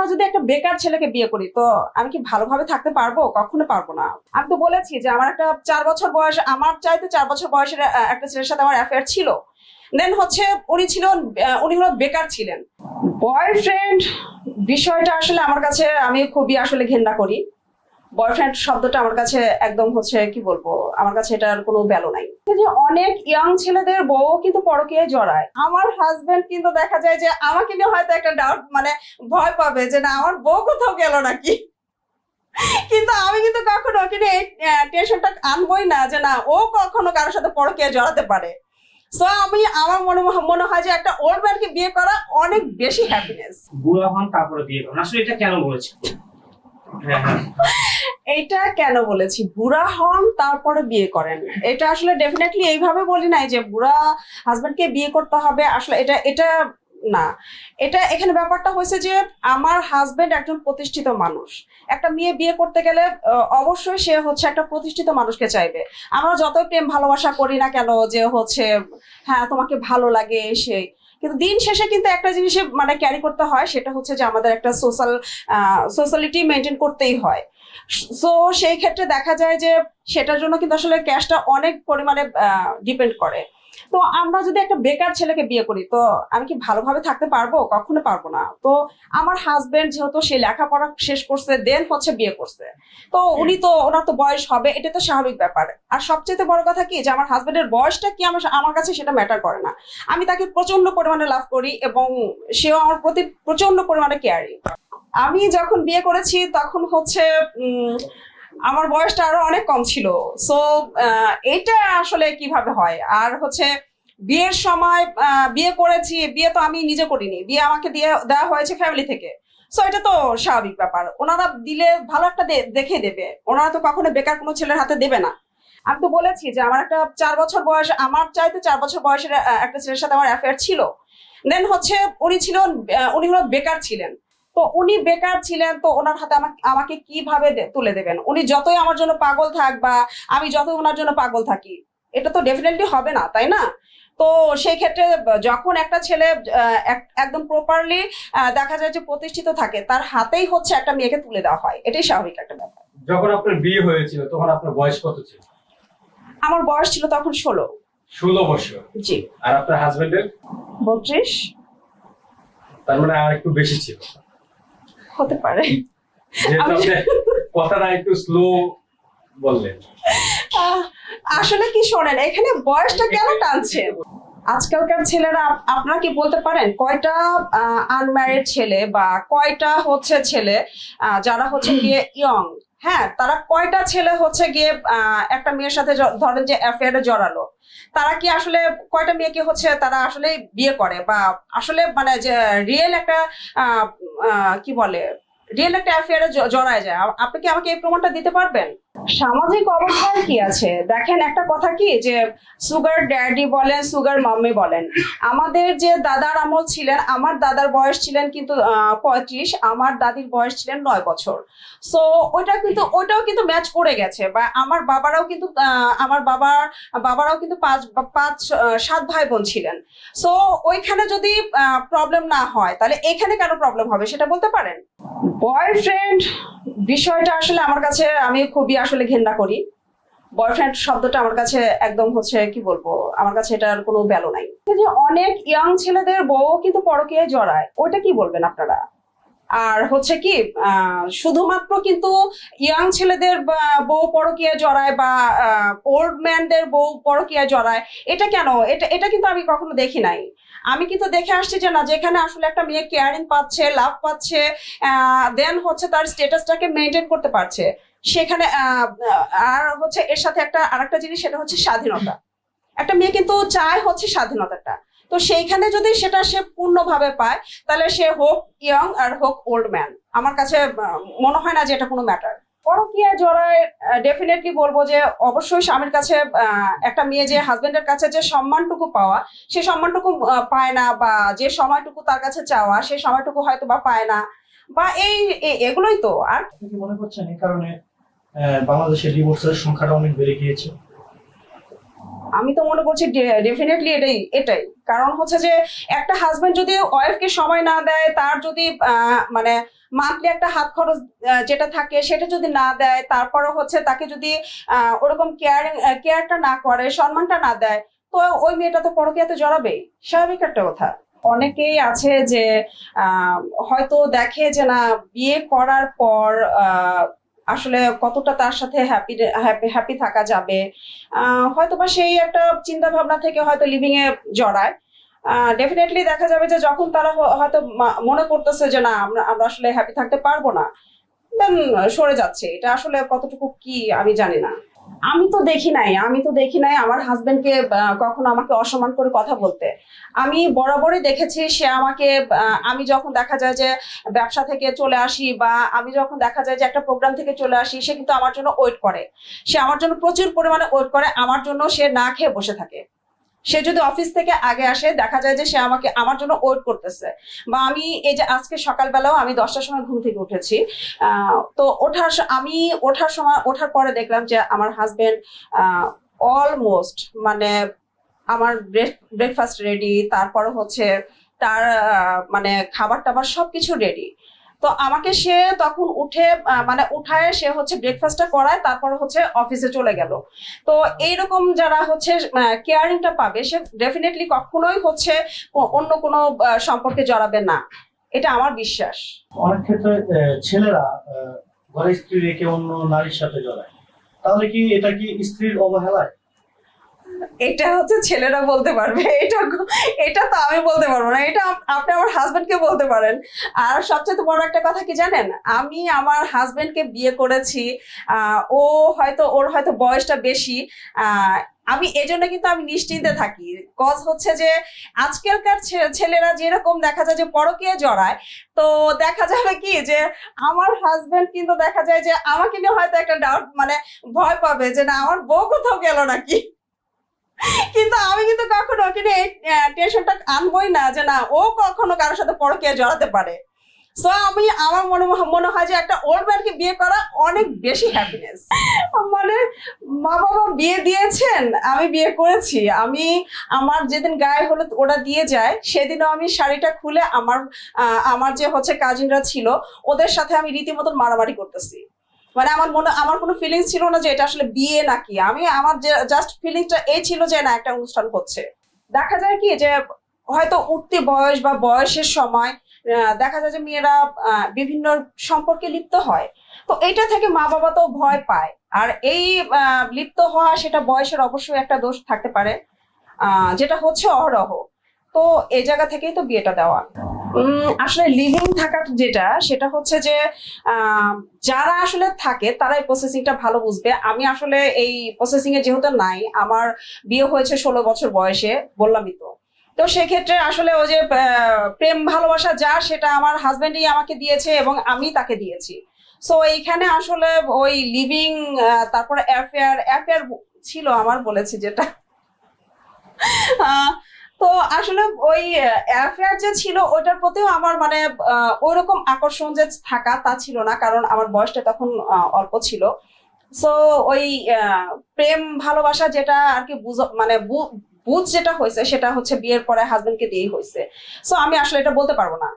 আমরা যদি একটা বেকার ছেলেকে বিয়ে করি, তো আমি কি ভালোভাবে থাকতে পারব? কখনো পারব না। আমি তো বলেছি যে আমার একটা চার বছর বয়স, আমার চাইতে চার বছর বয়সের একটা ছেলের সাথে আমার অ্যাফেয়ার ছিল। দেন হচ্ছে উনি ছিল উনি হলো বেকার ছিলেন। বয়ফ্রেন্ড বিষয়টা আসলে আমার কাছে আমি খুবই আসলে ঘেন্না করি। বয়ফ্রেন্ড শব্দটা আমার কাছে একদম হচ্ছে, কি বলব, আমার কাছে এটার কোনো ভ্যালু নাই। যে অনেক ইয়াং ছেলেদের বউ কিন্তু পরকীয়ায় জড়ায়। আমার হাজবেন্ড কিন্তু দেখা যায় যে আমাকে নিয়ে হয়তো একটা ডাউট মানে ভয় পাবে যে না, আমার বউ কোথাও গেল নাকি? কিন্তু আমি কিন্তু কখনো ওকে নিয়ে টেনশনটা আনবই না যে না, ও কখনো কারোর সাথে পরকীয়ায় জড়াতে পারে। সো আমি, আমার মনে মনে হয় যে একটা ওল্ড ম্যানকে বিয়ে করা অনেক বেশি হ্যাপিনেস বুড়া হন, তারপরে বিয়ে আসলে এটা কেন বলেছে হ্যাঁ হ্যাঁ। এইটা কেন বলেছি? বুড়া হন, তারপরে বিয়ে করেন। এটা আসলে ডেফিনেটলি এইভাবে বলি নাই যে বুড়া হাজবেন্ডকে বিয়ে করতে হবে। আসলে এটা এটা না। এটা এখানে ব্যাপারটা হয়েছে যে আমার হাজবেন্ড একজন প্রতিষ্ঠিত মানুষ। একটা মেয়ে বিয়ে করতে গেলে অবশ্যই সে হচ্ছে একটা প্রতিষ্ঠিত মানুষকে চাইবে। আমরা যতই প্রেম ভালোবাসা করি না কেন যে হচ্ছে হ্যাঁ তোমাকে ভালো লাগে সেই কিন্তু দিন শেষে কিন্তু একটা জিনিসে মানে ক্যারি করতে হয়, সেটা হচ্ছে যে আমাদের একটা সোশ্যাল সোশ্যালিটি মেনটেন করতেই হয়। সো সেই ক্ষেত্রে দেখা যায় যে সেটার জন্য কিন্তু আসলে ক্যাশটা অনেক পরিমাণে ডিপেন্ড করে। তো আমরা যদি একটা বেকার ছেলেকে বিয়ে করি, তো আমি কি ভালোভাবে থাকতে পারব? কখনো পারব না। তো আমার হাজবেন্ড যেহেতু সে লেখাপড়া শেষ করছে দেন হচ্ছে বিয়ে করছে। তো উনি তো, ওনার তো বয়স হবে এটা তো স্বাভাবিক ব্যাপার। আর সবচেয়ে বড় কথা কি, যে আমার হাজবেন্ডের বয়সটা কি আমার আমার কাছে সেটা ম্যাটার করে না। আমি তাকে প্রচণ্ড পরিমাণে লাভ করি এবং সেও আমার প্রতি প্রচণ্ড পরিমাণে কেয়ারি আমি যখন বিয়ে করেছি তখন হচ্ছে আমার বয়সটা আরও অনেক কম ছিল। সো এটা আসলে কীভাবে হয়? আর হচ্ছে বিয়ের সময় বিয়ে করেছি বিয়ে তো আমি নিজে করিনি। বিয়ে আমাকে দিয়ে দেওয়া হয়েছে ফ্যামিলি থেকে। সো এটা তো স্বাভাবিক ব্যাপার। ওনারা দিলে ভালো একটা দেখে দেবে। ওনারা তো কখনো বেকার কোনো ছেলের হাতে দেবে না। আমি তো বলেছি যে আমার একটা চার বছর বয়স আমার চাইতে চার বছর বয়সের একটা ছেলের সাথে আমার অ্যাফেয়ার ছিল। দেন হচ্ছে উনি ছিল আহ, উনি হলো বেকার ছিলেন। তো উনি বেকার ছিলেন তো ওনার হাতে আমাকে কীভাবে তুলে দেবেন? উনি যতই আমার জন্য পাগল থাক বা আমি যতই ওনার জন্য পাগল থাকি এটা তো ডেফিনেটলি হবে না তাই না? তো সেই ক্ষেত্রে যখন একটা ছেলে একদম প্রপারলি দেখা যায় যে প্রতিষ্ঠিত থাকে তার হাতেই হচ্ছে একটা মেয়েকে তুলে দেওয়া হয় এটাই স্বাভাবিক একটা ব্যাপার। যখন আপনার বিয়ে হয়েছিল তখন আপনার বয়স কত ছিল? আমার বয়স ছিল তখন ষোলো। ষোলো বছর। জি। আর আপনার হাজবেন্ডের বত্রিশ। তার মানে আর একটু বেশি ছিল। হতে পারে। কথাটা একটু স্লো বললেন। আসলে কি শোনেন এখানে বয়সটা কেন টানছে? আজকালকার ছেলেরা আপনারা কি বলতে পারেন কয়টা আনম্যারিড ছেলে বা কয়টা হচ্ছে ছেলে আহ, যারা হচ্ছে গিয়ে ইয়ং হ্যাঁ তারা কয়টা ছেলে হচ্ছে গিয়ে একটা মেয়ের সাথে ধরেন যে অ্যাফেয়ারে জড়ালো। তারা কি আসলে কয়টা মেয়েকে হচ্ছে, তারা আসলে বিয়ে করে বা আসলে মানে যে রিয়েল একটা কি বলে রিয়েল একটা অ্যাফেয়ারে জড়ায় যায়। আপনি কি আমাকে এই প্রমাণটা দিতে পারবেন? সামাজিক অবস্থায় কি আছে? দেখেন, একটা কথা কি যে সুগার ড্যাডি বলেন সুগার মাম্মি বলেন, আমাদের যে দাদার আমল ছিলেন, আমার দাদার বয়স ছিলেন কিন্তু পঁয়ত্রিশ, আমার দাদির বয়স ছিলেন নয় বছর। সো ওইটা কিন্তু ওটাও কিন্তু ম্যাচ করে গেছে, বা আমার বাবারাও কিন্তু আমার বাবার বাবারাও কিন্তু পাঁচ পাঁচ সাত ভাই বোন ছিলেন। সো ওইখানে যদি প্রবলেম না হয়, তাহলে এখানে কেন প্রবলেম হবে, সেটা বলতে পারেন? বয়ফ্রেন্ড বিষয়টা আসলে আমার কাছে, আমি খুবই আসলে ঘেন্না করি। বয়ফ্রেন্ড শব্দটা আমার কাছে একদম হচ্ছে, কি বলব, আমার কাছে এটার কোনো ভ্যালু নাই। যে অনেক ইয়াং ছেলেদের বউ কিন্তু পরকীয়ায় জড়ায়, ওইটা কি বলবেন আপনারা? আর হচ্ছে কি শুধুমাত্র কিন্তু ইয়াং ছেলেদের বউ পরকীয়ায় জড়ায় বা ওল্ড ম্যানদের বউ পরকীয়ায় জড়ায়, এটা কেন? এটা এটা কিন্তু আমি কখনো দেখি নাই। আমি কিন্তু দেখে আসছি যে না, যেখানে আসলে একটা মেয়ে কেয়ারিং পাচ্ছে লাভ পাচ্ছে দেন হচ্ছে তার স্টেটাসটাকে মেনটেন করতে পারছে। সেখানে আর হচ্ছে এর সাথে একটা, আরেকটা জিনিস সেটা হচ্ছে স্বাধীনতা। একটা মেয়ে কিন্তু চায় হচ্ছে স্বাধীনতাটা। তো সেইখানে যদি সেটা সে পূর্ণভাবে পায়, তাহলে সে হোক ইয়ং আর হোক ওল্ড ম্যান আমার কাছে মনে হয় না যে এটা কোনো ম্যাটার পরকীয়া জড়ায় ডেফিনেটলি বলব যে অবশ্যই স্বামীর কাছে একটা মেয়ে যে হাজবেন্ডের কাছে যে সম্মানটুকু পাওয়া, সে সম্মানটুকু পায় না বা যে সময়টুকু তার কাছে চাওয়া সেই সময়টুকু হয়তো বা পায় না। বা এই এগুলোই তো, আর মনে করছেন এই কারণে? বাংলাদেশে ডিভোর্সের সংখ্যাটা অনেক বেড়ে গিয়েছে। আমি তো মনে করছি ডেফিনেটলি এটাই এটাই। কারণ হচ্ছে যে, একটা হাজবেন্ড যদি ওয়াইফকে সময় না দেয়, তার যদি মানে মান্থলি একটা হাত খরচ যেটা থাকে, সেটা যদি না দেয়, তারপরে হচ্ছে তাকে যদি ওরকম কেয়ার কেয়ারটা না করে, সম্মানটা না দেয়, তো ওই মেয়েটা তো পরকীয়াতে জড়াবেই। স্বাভাবিক একটা কথা। অনেকেই আছে যে হয়তো দেখে যে না, বিয়ে করার পর আসলে কতটা তার সাথে হ্যাপি হ্যাপি থাকা যাবে আহ, হয়তোবা সেই একটা চিন্তা ভাবনা থেকে হয়তো লিভিং এ জড়ায়। ডেফিনেটলি দেখা যাবে যে যখন তারা হয়তো মনে করতেছে যে না আমরা আমরা আসলে হ্যাপি থাকতে পারব না দেন সরে যাচ্ছে। এটা আসলে কতটুকু কি আমি জানি না। আমি তো দেখি নাই, আমি তো দেখি নাই আমার হাজবেন্ডকে কখনো আমাকে অসম্মান করে কথা বলতে। আমি বরাবরই দেখেছি সে আমাকে আমি যখন দেখা যায় যে ব্যবসা থেকে চলে আসি বা আমি যখন দেখা যায় যে একটা প্রোগ্রাম থেকে চলে আসি, সে কিন্তু আমার জন্য ওয়েট করে। সে আমার জন্য প্রচুর পরিমাণে ওয়েট করে, আমার জন্য সে না খেয়ে বসে থাকে। সে যদি অফিস থেকে আগে আসে, দেখা যায় যে সে আমাকে, আমার জন্য ওয়েট করতেছে। বা আমি এই যে আজকে সকালবেলাও আমি দশটার সময় ঘুম থেকে উঠেছি। তো ওঠার আমি ওঠার সময়, ওঠার পরে দেখলাম যে আমার হাজবেন্ড অলমোস্ট মানে আমার ব্রেকফাস্ট রেডি তারপর হচ্ছে তার মানে খাবার টাবার সবকিছু রেডি তো আমাকে সে তখন উঠে মানে উঠায়, সে হচ্ছে ব্রেকফাস্টটা করায়, তারপর হচ্ছে অফিসে চলে গেল। তো এইরকম যারা হচ্ছে কেয়ারিংটা পাবে, সে ডেফিনেটলি কখনোই হচ্ছে অন্য কোনো সম্পর্কে জড়াবে না। এটা আমার বিশ্বাস। অনেক ক্ষেত্রে ছেলেরা ঘরে স্ত্রী রেখে অন্য নারীর সাথে জড়ায়। তাহলে কি এটা কি স্ত্রীর অবহেলায়? এটা হচ্ছে ছেলেরা বলতে পারবে। এটা এটা তো আমি বলতে পারব না। এটা আপনি আমার হাজবেন্ডকে বলতে পারেন। আর সবচেয়ে বড় একটা কথা কি জানেন? আমি আমার হাজবেন্ডকে বিয়ে করেছি ও হয়তো, ওর হয়তো বয়সটা বেশি। আমি এজন্য কিন্তু আমি নিশ্চিন্তে থাকি। কজ হচ্ছে যে, আজকালকার ছেলেরা যেরকম দেখা যায় যে পরকীয়া জড়ায়, তো দেখা যাবে কি যে, আমার হাজবেন্ড কিন্তু দেখা যায় যে, আমাকে নিয়ে হয়তো একটা ডাউট মানে ভয় পাবে যে, না, আমার বউ কোথাও গেল নাকি? কিন্তু আমি কিন্তু কখনো ওকে নিয়ে টেনশনটা আনবই না যে না, ও কখনো কারোর সাথে পরকীয়া জড়াতে পারে। সো আমি, আমার মনে মনে হয় যে একটা ওল্ড ম্যানকে বিয়ে করা অনেক বেশি হ্যাপিনেস মানে মা বাবা বিয়ে দিয়েছেন, আমি বিয়ে করেছি। আমি, আমার যেদিন গায়ে হলুদ ওরা দিয়ে যায়, সেদিনও আমি শাড়িটা খুলে আমার আমার যে হচ্ছে কাজিনরা ছিল, ওদের সাথে আমি রীতিমতন মারামারি করতেছি। মানে আমার মনে, আমার কোনো ফিলিংস ছিল না যে এটা আসলে বিয়ে নাকি। আমি আমার যে জাস্ট ফিলিংসটা এই ছিল যে না, একটা অনুষ্ঠান হচ্ছে। দেখা যায় কি যে, হয়তো উঠতি বয়স বা বয়সের সময় দেখা যায় যে মেয়েরা বিভিন্ন সম্পর্কে লিপ্ত হয়। তো এটা থেকে মা বাবা তো ভয় পায়। আর এই লিপ্ত হওয়া, সেটা বয়সের অবশ্যই একটা দোষ থাকতে পারে। যেটা হচ্ছে অহরহ। তো এই জায়গা থেকেই তো বিয়েটা দেওয়া। আসলে লিভিং থাকার যেটা, সেটা হচ্ছে যে যারা আসলে থাকে তারাই প্রসেসিংটা ভালো বুঝবে। আমি আসলে এই প্রসেসিং এ যেহেতু নাই, আমার বিয়ে হয়েছে ষোলো বছর বয়সে, বললামই তো। তো সেক্ষেত্রে আসলে ওই যে প্রেম, ভালোবাসা যা, সেটা আমার হাজবেন্ডই আমাকে দিয়েছে এবং আমি তাকে দিয়েছি। সো এইখানে আসলে ওই লিভিং তারপরে অ্যাফেয়ার অ্যাফেয়ার ছিল আমার বলেছি যেটা। তো আসলে ওই অ্যাফেয়ার যে ছিল ওটার প্রতিও আমার মানে ওই রকম আকর্ষণ যে থাকা তা ছিল না, কারণ আমার বয়সটা তখন অল্প ছিল। সো ওই প্রেম, ভালোবাসা যেটা আর কি বুঝ মানে বুঝ যেটা হয়েছে সেটা হচ্ছে বিয়ের পরে হাজবেন্ডকে দিয়েই হয়েছে। সো আমি আসলে এটা বলতে পারব না।